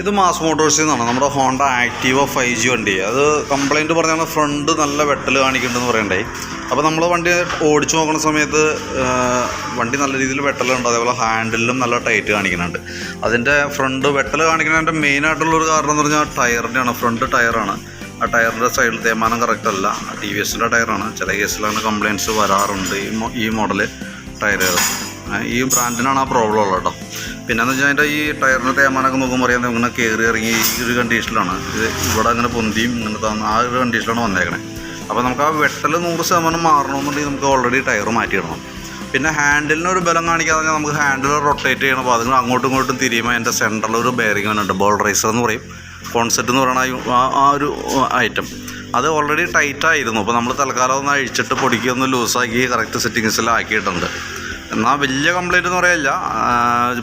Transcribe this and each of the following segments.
ഇത് മാസ് മോട്ടോഴ്സിൽ നിന്നാണ് നമ്മുടെ ഹോണ്ട ആക്റ്റീവ ഫൈവ് ജി വണ്ടി. അത് കംപ്ലൈന്റ് പറഞ്ഞാണ് ഫ്രണ്ട് നല്ല വെട്ടൽ കാണിക്കുന്നുണ്ടെന്ന് പറയണ്ടേ. അപ്പോൾ നമ്മൾ വണ്ടി ഓടിച്ചു നോക്കുന്ന സമയത്ത് വണ്ടി നല്ല രീതിയിൽ വെട്ടലുണ്ട്. അതേപോലെ ഹാൻഡിലും നല്ല ടൈറ്റ് കാണിക്കുന്നുണ്ട്. അതിന്റെ ഫ്രണ്ട് വെട്ടൽ കാണിക്കുന്നതിന്റെ ഒരു കാരണം എന്ന് പറഞ്ഞാൽ ടയറിന്റെയാണ് ഫ്രണ്ട് ടയറാണ്. ആ ടയറിന്റെ സൈഡിൽ തേമാനം കറക്റ്റ് അല്ല. ടി വി എസിന്റെ ടയറാണ്. ചില കേസിലാണ് കംപ്ലയിന്റ്സ് വരാറുണ്ട് ഈ ഈ മോഡൽ ടയറുകൾ. ഈ ബ്രാൻഡിനാണ് ആ പ്രോബ്ലം ഉള്ളത് കേട്ടോ. പിന്നെന്ന് വെച്ചാൽ അതിന്റെ ഈ ടയറിന്റെ തേമാനൊക്കെ നോക്കുമ്പോൾ അറിയാം ഇങ്ങനെ കയറി ഇറങ്ങി ഈ ഒരു കണ്ടീഷനിലാണ് ഇത് ഇവിടെ അങ്ങനെ പൊന്തിയും ഇങ്ങനെ തന്ന ആ ഒരു കണ്ടീഷനിലാണ് വന്നേക്കണേ. അപ്പോൾ നമുക്ക് ആ വെട്ടൽ നൂറ് ശതമാനം മാറണമെന്നുണ്ടെങ്കിൽ നമുക്ക് ഓൾറെഡി ടയർ മാറ്റിയിടണം പിന്നെ ഹാൻഡിലിന് ഒരു ബലം കാണിക്കാതെ നമുക്ക് ഹാൻഡിൽ റൊട്ടേറ്റ് ചെയ്യണം. അപ്പോൾ അതിന് അങ്ങോട്ടും ഇങ്ങോട്ടും തിരിയുമ്പോൾ അതിന്റെ സെന്ററിൽ ഒരു ബെയറിംഗ് ഉണ്ട് ബോൾ റൈസർ എന്ന് പറയും. കോൺസെപ്റ്റ് എന്ന് പറയുന്ന ആ ഒരു ഐറ്റം അത് ഓൾറെഡി ടൈറ്റായിരുന്നു അപ്പോൾ നമ്മൾ തൽക്കാലം ഒന്ന് അഴിച്ചിട്ട് പൊടിക്കൊന്ന് ലൂസാക്കി കറക്റ്റ് സെറ്റിങ്സിൽ ആക്കിയിട്ടുണ്ട് എന്നാൽ വലിയ കംപ്ലൈന്റ് എന്ന് പറയില്ല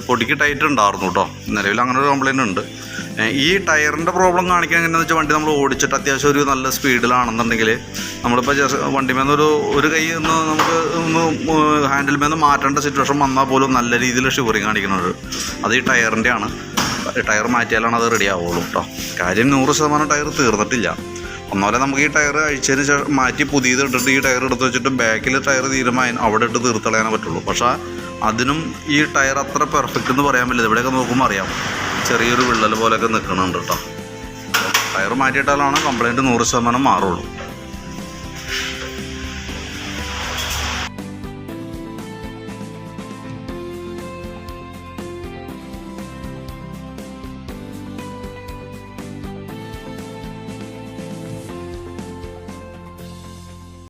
പൊടിക്ക് ടൈറ്റ് ഉണ്ടായിരുന്നു കേട്ടോ നിലവിൽ അങ്ങനെ ഒരു കംപ്ലൈന്റ് ഉണ്ട്. ഈ ടയറിന്റെ പ്രോബ്ലം കാണിക്കാൻ എങ്ങനെയാണെന്ന് വെച്ചാൽ വണ്ടി നമ്മൾ ഓടിച്ചിട്ട് അത്യാവശ്യം ഒരു നല്ല സ്പീഡിലാണെന്നുണ്ടെങ്കിൽ നമ്മളിപ്പോൾ ജസ്റ്റ് വണ്ടിമേന്ന് ഒരു ഒരു കൈ ഒന്ന് നമുക്ക് ഒന്ന് ഹാൻഡിൽ മേന്ന് മാറ്റേണ്ട സിറ്റുവേഷൻ വന്നാൽ പോലും നല്ല രീതിയിൽ ഷിവറിങ് കാണിക്കുന്നുണ്ട് അത് ഈ ടയറിന്റെ ആണ് ടയർ മാറ്റിയാലാണ് അത് റെഡി ആവുള്ളൂ കേട്ടോ കാര്യം നൂറ് ശതമാനം ടയർ തീർന്നിട്ടില്ല. ഒന്നാമതെ നമുക്ക് ഈ ടയർ അഴിച്ചതിന് ശേഷം മാറ്റി പുതിയത് ഇട്ടിട്ട് ഈ ടയർ എടുത്ത് വെച്ചിട്ട് ബാക്കിൽ ടയർ തീരുമാനം അവിടെ ഇട്ട് തീർത്തളയാനേ പറ്റുള്ളൂ. പക്ഷേ അതിനും ഈ ടയർ അത്ര പെർഫെക്റ്റ് എന്ന് പറയാൻ പറ്റില്ല. ഇവിടെയൊക്കെ നോക്കുമ്പോൾ അറിയാം. ചെറിയൊരു വിള്ളൽ പോലെയൊക്കെ നിൽക്കുന്നുണ്ട് കേട്ടോ ടയർ മാറ്റിയിട്ടാലാണ് കംപ്ലൈന്റ് നൂറ് ശതമാനം മാറുള്ളൂ.